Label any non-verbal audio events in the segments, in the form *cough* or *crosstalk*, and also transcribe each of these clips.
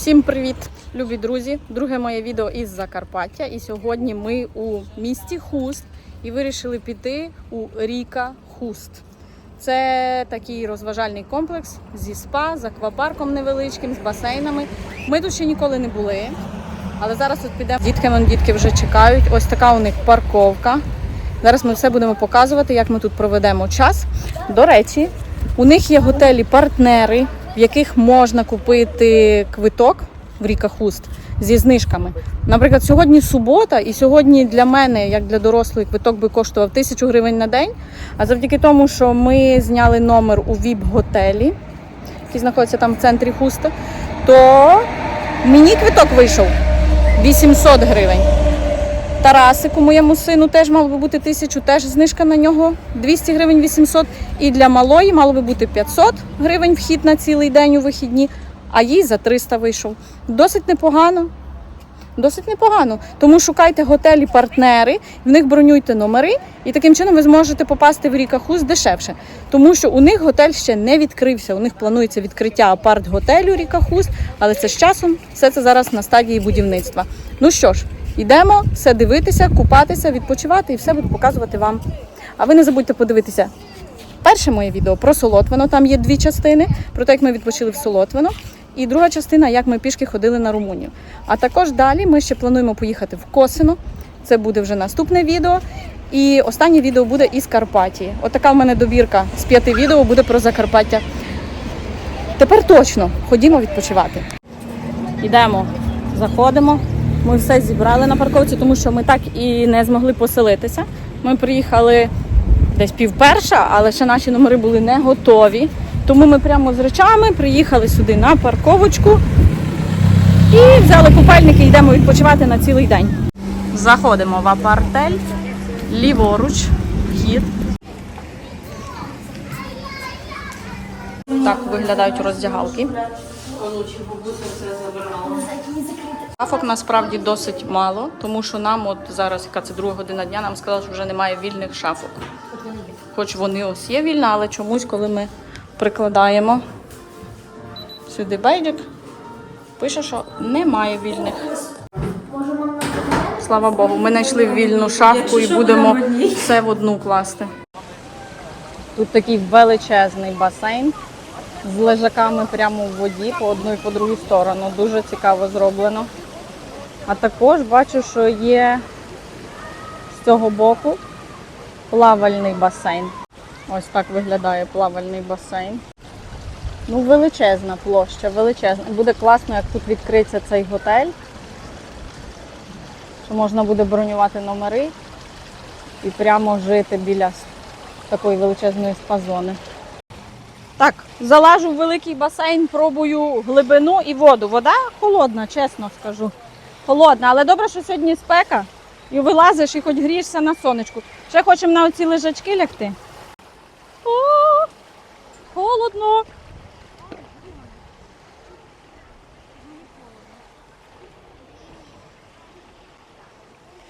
Всім привіт, любі друзі! Друге моє відео із Закарпаття. І сьогодні ми у місті Хуст і вирішили піти у Ріка Хуст. Це такий розважальний комплекс зі спа, з аквапарком невеличким, з басейнами. Ми тут ще ніколи не були, але зараз тут підемо. Дітки, вон дітки вже чекають. Ось така у них парковка. Зараз ми все будемо показувати, як ми тут проведемо час. До речі, у них є готелі-партнери, в яких можна купити квиток в Ріка Хуст зі знижками. Наприклад, сьогодні субота, і сьогодні для мене, як для дорослої, квиток би коштував тисячу гривень на день. А завдяки тому, що ми зняли номер у ВІП-готелі, який знаходиться там в центрі Хуста, то мені квиток вийшов 800 гривень. Тарасику, моєму сину, теж мало би бути тисячу, теж знижка на нього 200 гривень 800. І для малої мало би бути 500 гривень вхід на цілий день у вихідні, а їй за 300 вийшов. Досить непогано. Досить непогано. Тому шукайте готелі партнери, в них бронюйте номери, і таким чином ви зможете попасти в Ріка Хуст дешевше. Тому що у них готель ще не відкрився. У них планується відкриття апарт-готелю Ріка Хуст, але це з часом все це зараз на стадії будівництва. Ну що ж, йдемо все дивитися, купатися, відпочивати і все буду показувати вам. А ви не забудьте подивитися перше моє відео про Солотвино. Там є дві частини про те, як ми відпочили в Солотвино. І друга частина, як ми пішки ходили на Румунію. А також далі ми ще плануємо поїхати в Косино. Це буде вже наступне відео. І останнє відео буде із Карпатії. Отака в мене добірка з п'яти відео буде про Закарпаття. Тепер точно ходімо відпочивати. Йдемо, заходимо. Ми все зібрали на парковці, тому що ми так і не змогли поселитися. Ми приїхали десь півперша, але ще наші номери були не готові. Тому ми прямо з речами приїхали сюди на парковочку і взяли купальники йдемо відпочивати на цілий день. Заходимо в апартель, ліворуч, вхід. Так виглядають роздягалки. Шафок насправді досить мало, тому що нам, от зараз, яка це друга година дня, нам сказали, що вже немає вільних шафок. Хоч вони ось є вільні, але чомусь, коли ми прикладаємо сюди бейджик, пише, що немає вільних. Слава Богу, ми знайшли вільну шафку і будемо все в одну класти. Тут такий величезний басейн з лежаками прямо в воді по одну і по другу сторону. Дуже цікаво зроблено. А також бачу, що є з цього боку плавальний басейн. Ось так виглядає плавальний басейн. Ну, величезна площа, величезна. Буде класно, як тут відкриться цей готель. Що можна буде бронювати номери і прямо жити біля такої величезної спа-зони. Так, залажу в великий басейн, пробую глибину і воду. Вода холодна, чесно скажу. Холодна, але добре, що сьогодні спека. І вилазиш і хоч грієшся на сонечку. Ще хочемо на оці лежачки лягти. О, холодно.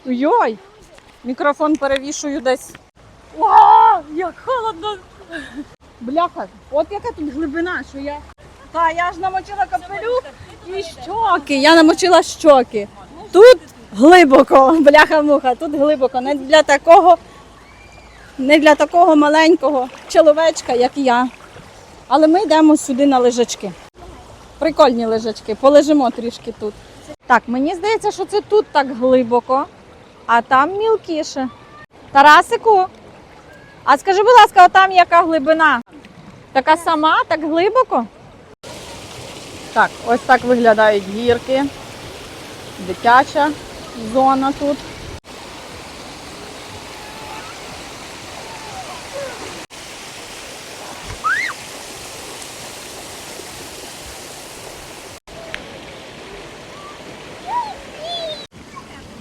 Йой! Мікрофон перевішую десь. О, як холодно! Бляха, от яка тут глибина, що я. Та я ж намочила капелюх і щоки. Я намочила щоки. Тут глибоко, *laughs* бляха-муха, тут глибоко. Не для такого, не для такого маленького чоловечка, як я. Але ми йдемо сюди на лежачки. Прикольні лежачки, полежимо трішки тут. Так, мені здається, що це тут так глибоко, а там мілкіше. Тарасику, а скажи, будь ласка, отам яка глибина? Така сама, так глибоко? Так, ось так виглядають гірки. Дитяча зона тут.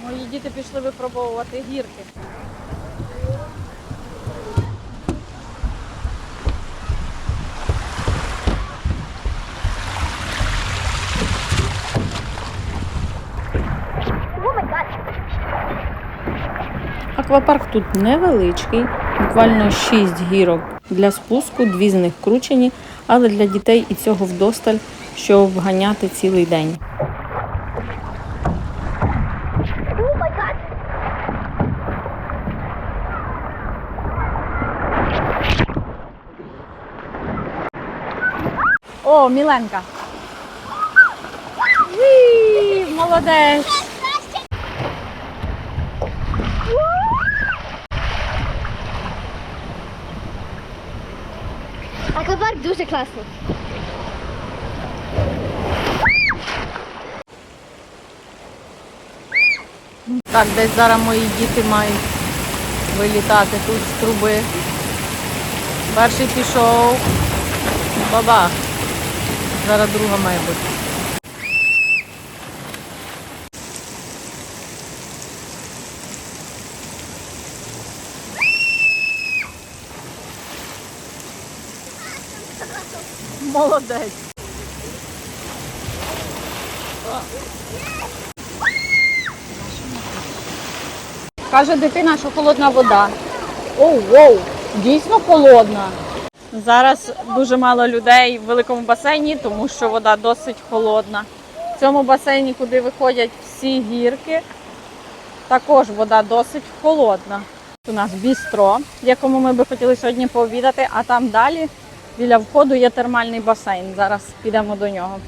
Мої діти пішли випробовувати гірки. Аквапарк тут невеличкий, буквально 6 гірок для спуску, дві з них кручені, але для дітей і цього вдосталь, щоб ганяти цілий день. О, Міленка. Молодець. Аквапарк дуже класно. Так, десь зараз мої діти мають вилітати тут з труби. Перший пішов. Баба. Зараз друга має бути. Молодець. Каже дитина, що холодна вода. Оу, воу, дійсно холодна. Зараз дуже мало людей в великому басейні, тому що вода досить холодна. В цьому басейні, куди виходять всі гірки, також вода досить холодна. У нас бістро, в якому ми би хотіли сьогодні пообідати, а там далі біля входу є термальний басейн. Зараз підемо до нього.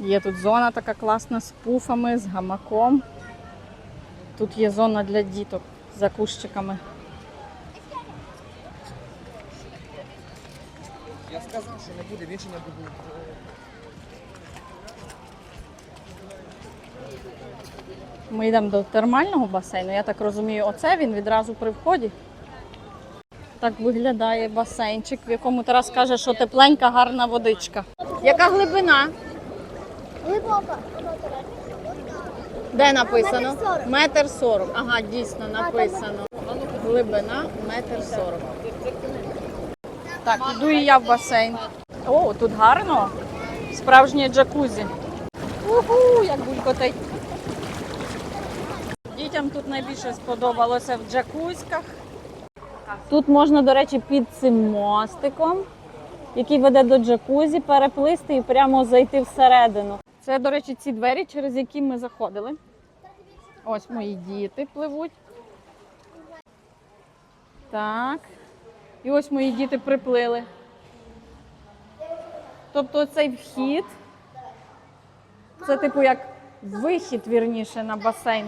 Є тут зона така класна з пуфами, з гамаком. Тут є зона для діток за кущиками. Я сказав, що не буде, більше не буду. Ми йдемо до термального басейну. Я так розумію, оце він відразу при вході. Так виглядає басейнчик, в якому Тарас каже, що тепленька, гарна водичка. Яка глибина? Глибоко. Де написано? Метр сорок. Метр сорок. Ага, дійсно написано. Глибина метр сорок. Так, іду і я в басейн. О, тут гарно. Справжнє джакузі. Уху, як булькотить. Дітям тут найбільше сподобалося в джакузьках. Тут можна, до речі, під цим мостиком, який веде до джакузі, переплисти і прямо зайти всередину. Це, до речі, ці двері, через які ми заходили. Ось мої діти пливуть. Так. І ось мої діти приплили. Тобто цей вхід, це типу як вихід, вірніше, на басейн.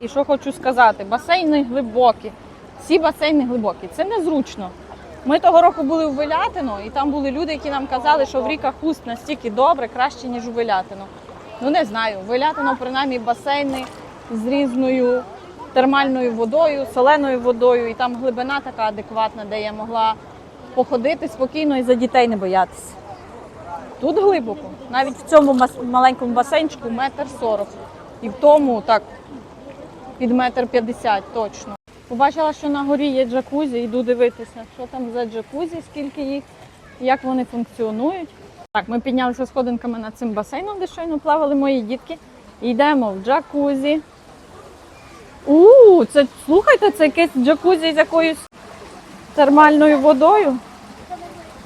І що хочу сказати, басейни глибокі. Всі басейни глибокі. Це незручно. Ми того року були в Вилятино, і там були люди, які нам казали, що в ріках Хуст настільки добре, краще, ніж у Вилятино. Ну не знаю. В Вилятино, принаймні, басейни з різною термальною водою, соленою водою, і там глибина така адекватна, де я могла походити спокійно і за дітей не боятися. Тут глибоко, навіть в цьому маленькому басейнчику метр сорок. І в тому так під метр п'ятдесят точно. Побачила, що на горі є джакузі, йду дивитися, що там за джакузі, скільки їх, як вони функціонують. Так, ми піднялися сходинками над цим басейном, де щойно плавали мої дітки. Йдемо в джакузі. У, це слухайте, це якесь джакузі з якоюсь термальною водою.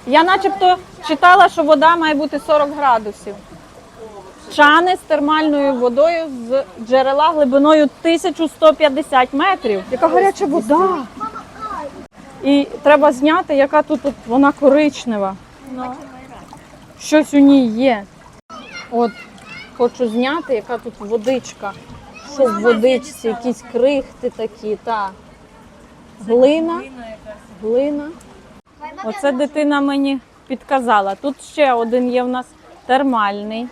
Я начебто читала, що вода має бути 40 градусів. Чани з термальною водою з джерела глибиною 1150 метрів. Яка гаряча вода. І треба зняти, яка тут от вона коричнева. Щось у ній є. От хочу зняти, яка тут водичка. Що в водичці, якісь крихти такі, та. Глина. Глина. Оце дитина мені підказала. Тут ще один є в нас термальний.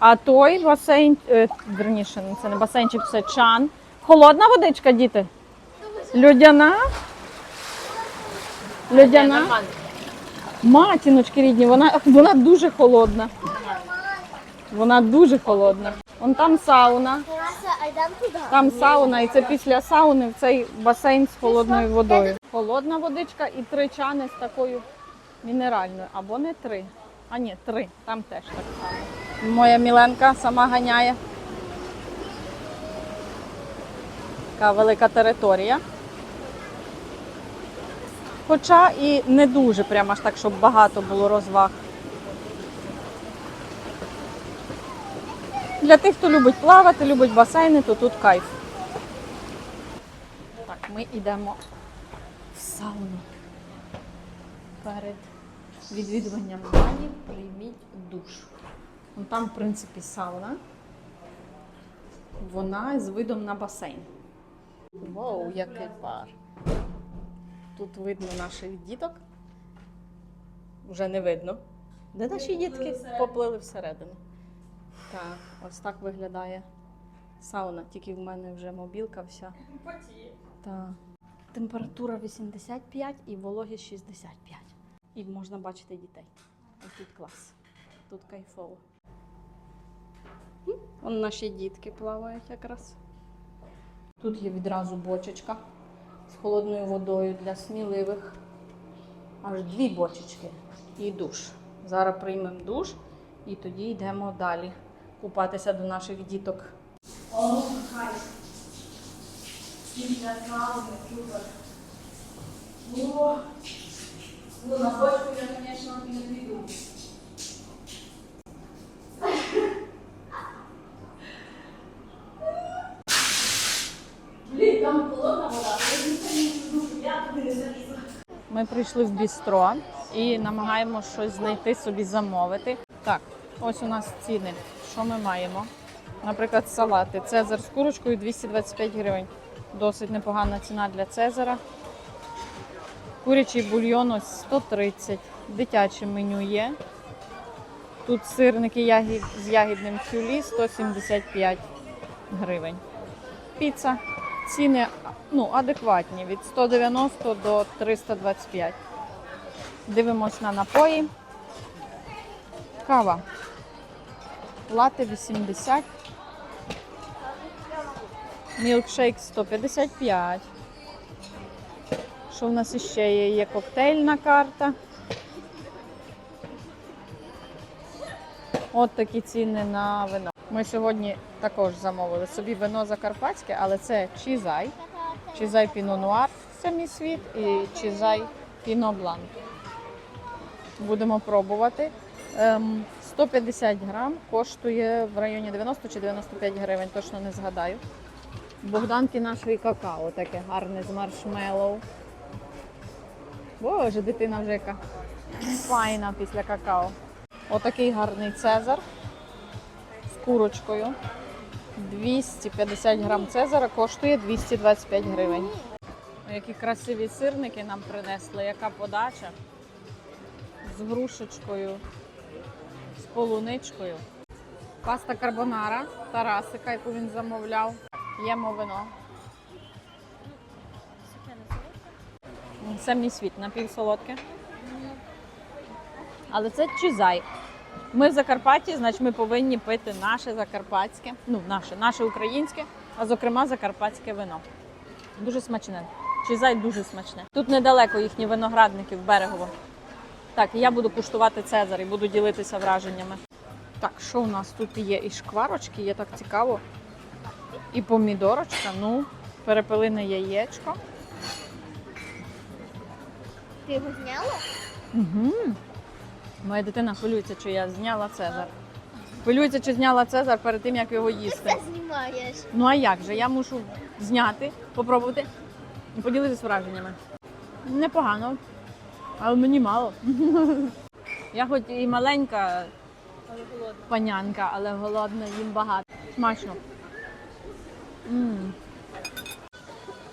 А той басейн, е, верніше, це не басейнчик, це чан. Холодна водичка, діти? Людяна? Людяна? Матіночки рідні, вона, вона дуже холодна. Вона дуже холодна. Вон там сауна. Там сауна, і це після сауни в цей басейн з холодною водою. Холодна водичка і три чани з такою мінеральною. Або не три. А ні, три. Там теж так само. Моя Міленка сама ганяє. Така велика територія. Хоча і не дуже прямо аж так, щоб багато було розваг. Для тих, хто любить плавати, любить басейни, то тут кайф. Так, ми йдемо в сауну. Перед відвідуванням бані прийміть душ. Ну, там, в принципі, сауна. Вона з видом на басейн. Вау, який пар. Тут видно наших діток. Вже не видно. Де наші дітки поплили всередину. Так, ось так виглядає сауна, тільки в мене вже мобілка вся. Так. Температура 85 і вологість 65. І можна бачити дітей. Ось тут клас. Тут кайфово. Вон наші дітки плавають якраз. Тут є відразу бочечка з холодною водою для сміливих. Аж дві бочечки і душ. Зараз приймемо душ і тоді йдемо далі купатися до наших діток. О, кайф! Після сауни, супер. О, ну на бочку я, звісно, не піду. Блін, там холодна вода, я туди не залізла. Ми прийшли в бістро і намагаємося щось знайти собі замовити. Так, ось у нас ціни. Що ми маємо? Наприклад, салати. Цезар з курочкою 225 гривень. Досить непогана ціна для Цезара. Курячий бульйон ось 130. Дитяче меню є. Тут сирники ягід, з ягідним тюлі 175 гривень. Піца. Ціни ну, адекватні від 190 до 325. Дивимось на напої. Кава. Лати 80. Мілкшейк 155. Що в нас іще є? Є коктейльна карта. От такі ціни на вино. Ми сьогодні також замовили собі вино закарпатське, але це чізай. Чізай Піно Нуар, це мій світ, і чізай Піно Бланк. Будемо пробувати. Ем, 150 грам коштує в районі 90 чи 95 гривень, точно не згадаю. Богданки нашої какао, таке гарне з маршмеллоу. Боже, дитина вже яка файна після какао. Отакий гарний цезар курочкою. 250 грам цезара коштує 225 гривень. Які красиві сирники нам принесли, яка подача з грушечкою, з полуничкою. Паста карбонара Тарасика, яку він замовляв. Їмо вино. Це мій світ, напівсолодке. Але це чизай. Ми в Закарпатті, значить ми повинні пити наше закарпатське, ну наше, наше українське, а зокрема закарпатське вино. Дуже смачне. Чизай дуже смачне. Тут недалеко їхні виноградники в берегово. Так, я буду куштувати Цезар і буду ділитися враженнями. Так, що у нас тут є? І шкварочки, є так цікаво. І помідорочка, ну, перепелине яєчко. Ти його зняла? Угу. Моя дитина хвилюється, чи я зняла Цезар. Хвилюється, чи зняла Цезар перед тим, як його їсти. Ти знімаєш. Ну а як же? Я мушу зняти, попробувати і поділитися враженнями. Непогано, але мені мало. *laughs* Я хоч і маленька панянка, але голодна, їм багато. Смачно. м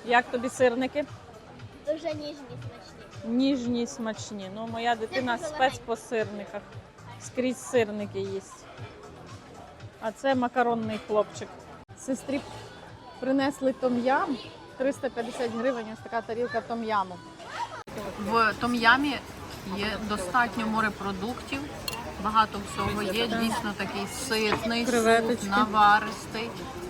Як тобі сирники? Дуже ніжні смачні. Ніжні, смачні. Ну, моя дитина спець спец по сирниках. Скрізь сирники їсть. А це макаронний хлопчик. Сестрі принесли том'ям. 350 гривень, ось така тарілка том'яму. В том'ямі є достатньо морепродуктів. Багато всього є. Дійсно такий ситний, суп, наваристий,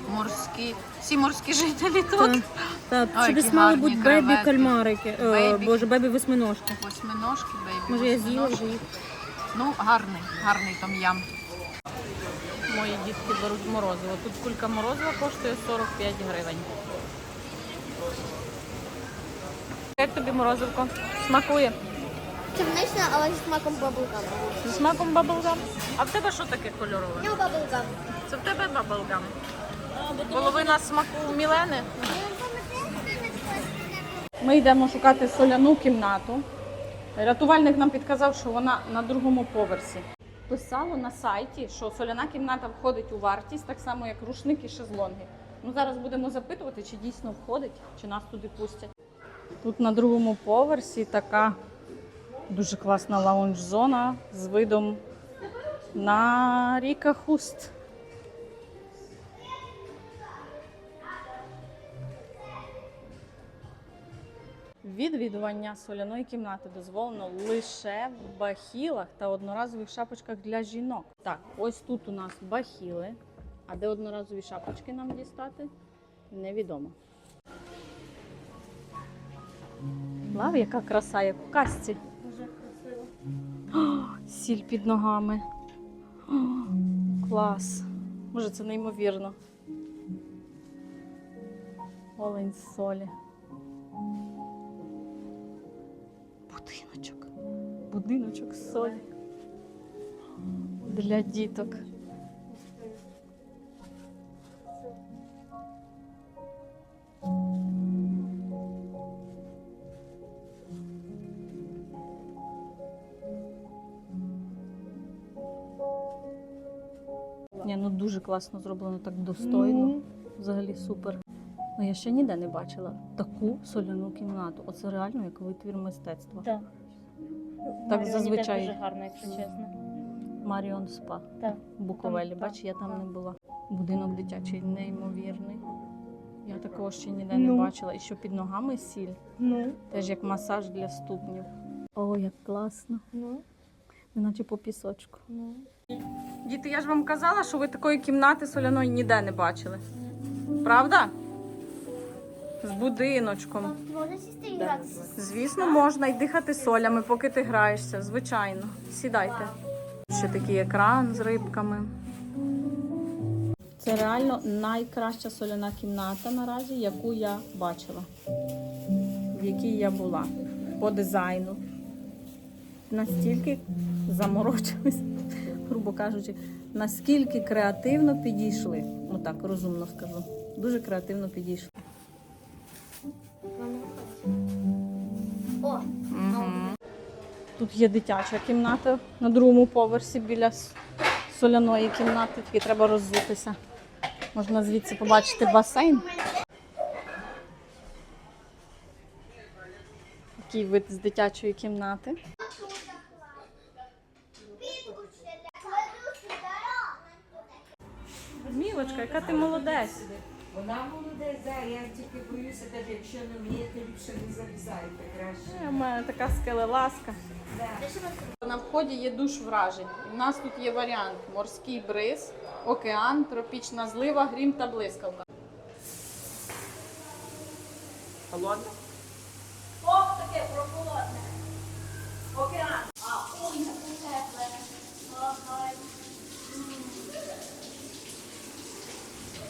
морський. Всі морські жителі тут. Так, Ой, це десь мали гарні бути бебі креветки. кальмарики. Е, Бебі. Боже, бебі восьминожки. Восьминожки, бейбі. Може я з'їла вже їх. Ну, гарний, гарний том'ям. Мої дітки беруть морозиво. Тут кулька морозива коштує 45 гривень. Як тобі морозивко? Смакує? Темнична, але зі смаком баблгам. Зі смаком баблгам. А в тебе що таке кольорове? Ну, баблгам. Це в тебе баблгам? Половина смаку Мілени. Ми йдемо шукати соляну кімнату. Рятувальник нам підказав, що вона на другому поверсі. Писало на сайті, що соляна кімната входить у вартість, так само як рушник і шезлонги. Ну зараз будемо запитувати, чи дійсно входить, чи нас туди пустять. Тут на другому поверсі така дуже класна лаунж-зона з видом на ріка Хуст. Відвідування соляної кімнати дозволено лише в бахілах та одноразових шапочках для жінок. Так, ось тут у нас бахіли. А де одноразові шапочки нам дістати? Невідомо. Лав, яка краса, як у казці. Сіль під ногами. Клас. Може, це неймовірно. Олень з солі. Будиночок. Будиночок з солі. Для діток. Ну дуже класно зроблено, так достойно. Взагалі супер. Ну я ще ніде не бачила таку соляну кімнату. Оце реально як витвір мистецтва. Так. Так зазвичай. Дуже гарно, якщо чесно. Маріон Спа. Так. Буковелі. Бач, я там так. не була. Будинок дитячий неймовірний. Я такого ще ніде Ну. не бачила. І що під ногами сіль, Ну, теж як масаж для ступнів. О, як класно. ну, Неначе по пісочку. ну. Діти, я ж вам казала, що ви такої кімнати соляної ніде не бачили. Правда? З будиночком. Можна сісти і гратися? Звісно, можна і дихати солями, поки ти граєшся. Звичайно. Сідайте. Ще такий екран з рибками. Це реально найкраща соляна кімната наразі, яку я бачила, в якій я була по дизайну. Настільки заморочились, грубо кажучи, наскільки креативно підійшли. Ну так, розумно скажу. Дуже креативно підійшли. О, Тут є дитяча кімната на другому поверсі біля соляної кімнати. Тільки треба роззутися. Можна звідси побачити басейн. Такий вид з дитячої кімнати. Мілочка, яка ти молодець. Вона молодець, да, я тільки боюся, каже, якщо не вмієте, ліпше не залізайте краще. Е, У мене така скелеласка. На вході є душ вражень. В нас тут є варіант: морський бриз, океан, тропічна злива, грім та блискавка. Холодно?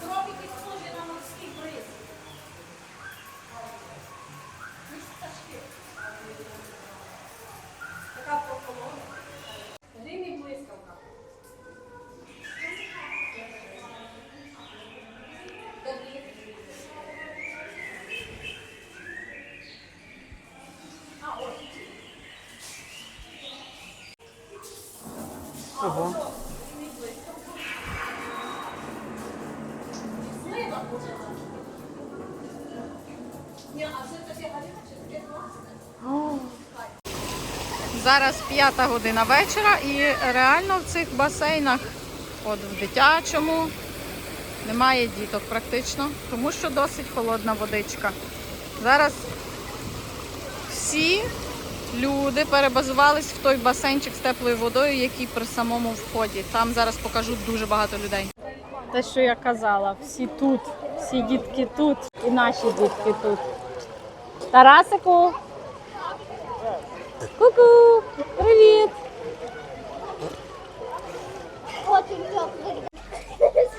Тропіки схожі на морський бриз. Така прохолода. Грім і блискавка. Ого. Зараз п'ята година вечора і реально в цих басейнах, от в дитячому, немає діток практично, тому що досить холодна водичка. Зараз всі люди перебазувались в той басейнчик з теплою водою, який при самому вході. Там зараз покажу дуже багато людей. Те, що я казала, всі тут, всі дітки тут і наші дітки тут. Тарасику! Ку-ку! Привіт!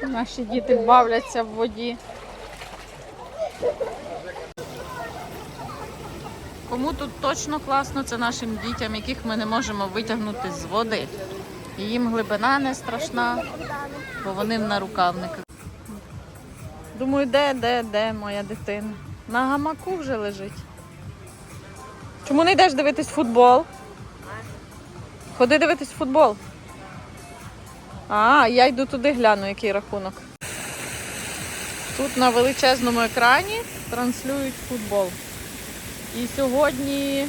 Наші діти бавляться в воді. Кому тут точно класно, це нашим дітям, яких ми не можемо витягнути з води. І їм глибина не страшна, бо вони в нарукавниках. Думаю, де, де, де моя дитина? На гамаку вже лежить. Чому не йдеш дивитись футбол? Ходи дивитись футбол. А, я йду туди гляну, який рахунок. Тут на величезному екрані транслюють футбол. І сьогодні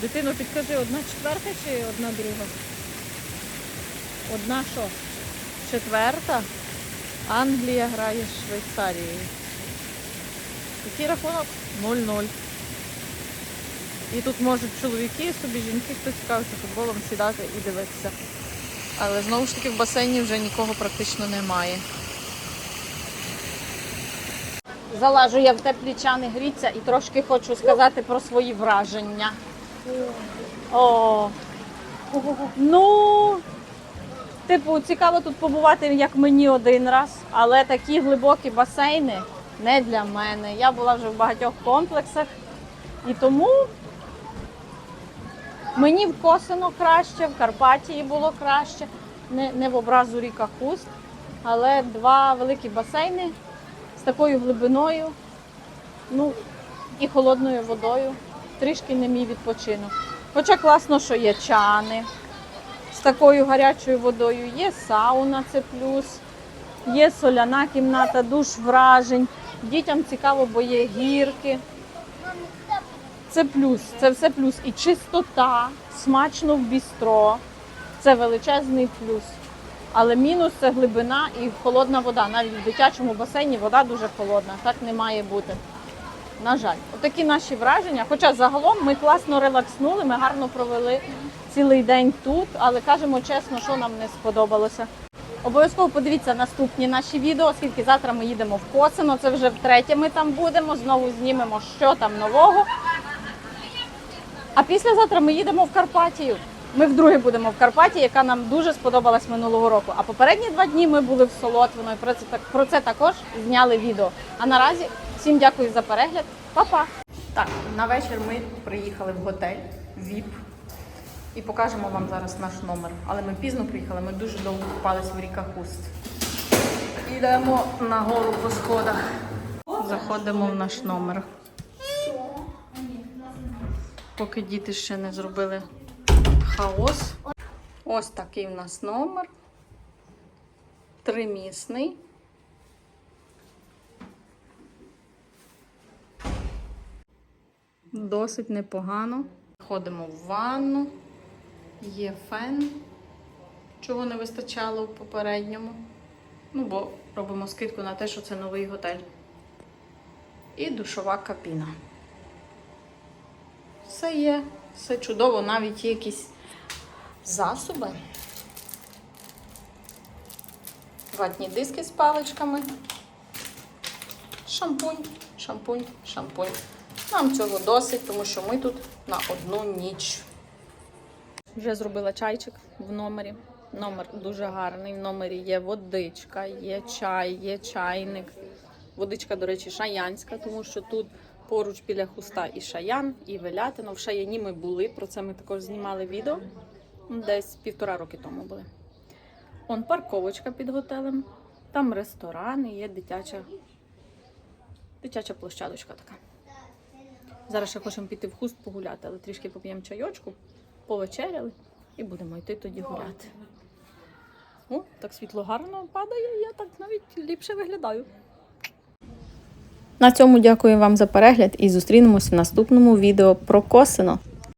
дитину підкажи, одна четверта чи одна друга? Одна що? Четверта. Англія грає з Швейцарією. Який рахунок? 0-0. І тут можуть чоловіки собі, жінки, хто цікавиться футболом, сідати і дивитися. Але знову ж таки в басейні вже нікого практично немає. Залажу я в теплі чани гріться і трошки хочу сказати про свої враження. О, ну, типу, цікаво тут побувати, як мені один раз, але такі глибокі басейни не для мене. Я була вже в багатьох комплексах і тому Мені в Косино краще, в Карпатії було краще, не, не в образу ріка Хуст, але два великі басейни з такою глибиною, ну і холодною водою. Трішки не мій відпочинок. Хоча класно, що є чани з такою гарячою водою, є сауна, це плюс, є соляна кімната, душ вражень. Дітям цікаво, бо є гірки. Це плюс, це все плюс. І чистота, смачно в бістро. Це величезний плюс. Але мінус це глибина і холодна вода. Навіть в дитячому басейні вода дуже холодна. Так не має бути. На жаль, отакі наші враження. Хоча загалом ми класно релакснули, ми гарно провели цілий день тут, але кажемо чесно, що нам не сподобалося. Обов'язково подивіться наступні наші відео, оскільки завтра ми їдемо в Косино. Це вже втретє ми там будемо. Знову знімемо, що там нового. А післязавтра ми їдемо в Карпатію. Ми вдруге будемо в Карпаті, яка нам дуже сподобалась минулого року. А попередні два дні ми були в Солотвино і про це, про це також зняли відео. А наразі всім дякую за перегляд. Па-па! Так, на вечір ми приїхали в готель ВІП і покажемо вам зараз наш номер. Але ми пізно приїхали, ми дуже довго купались в ріках Уст. Йдемо нагору по сходах. Заходимо в наш номер. Поки діти ще не зробили хаос. Ось такий в нас номер. Тримісний. Досить непогано. Ходимо в ванну, є фен, чого не вистачало в попередньому. Ну, бо робимо скидку на те, що це новий готель. І душова кабіна. Все є, все чудово, навіть є якісь засоби. Ватні диски з паличками. Шампунь, шампунь, шампунь. Нам цього досить, тому що ми тут на одну ніч. Вже зробила чайчик в номері. Номер дуже гарний. В номері є водичка, є чай, є чайник. Водичка, до речі, шаянська, тому що тут поруч біля хуста і шаян, і велятино. В шаяні ми були, про це ми також знімали відео. Десь півтора роки тому були. Он парковочка під готелем, там ресторан є дитяча, дитяча площадочка така. Зараз ще хочемо піти в хуст погуляти, але трішки поп'ємо чайочку, повечеряли і будемо йти тоді гуляти. О, так світло гарно падає, я так навіть ліпше виглядаю. На цьому дякую вам за перегляд і зустрінемось в наступному відео про косино.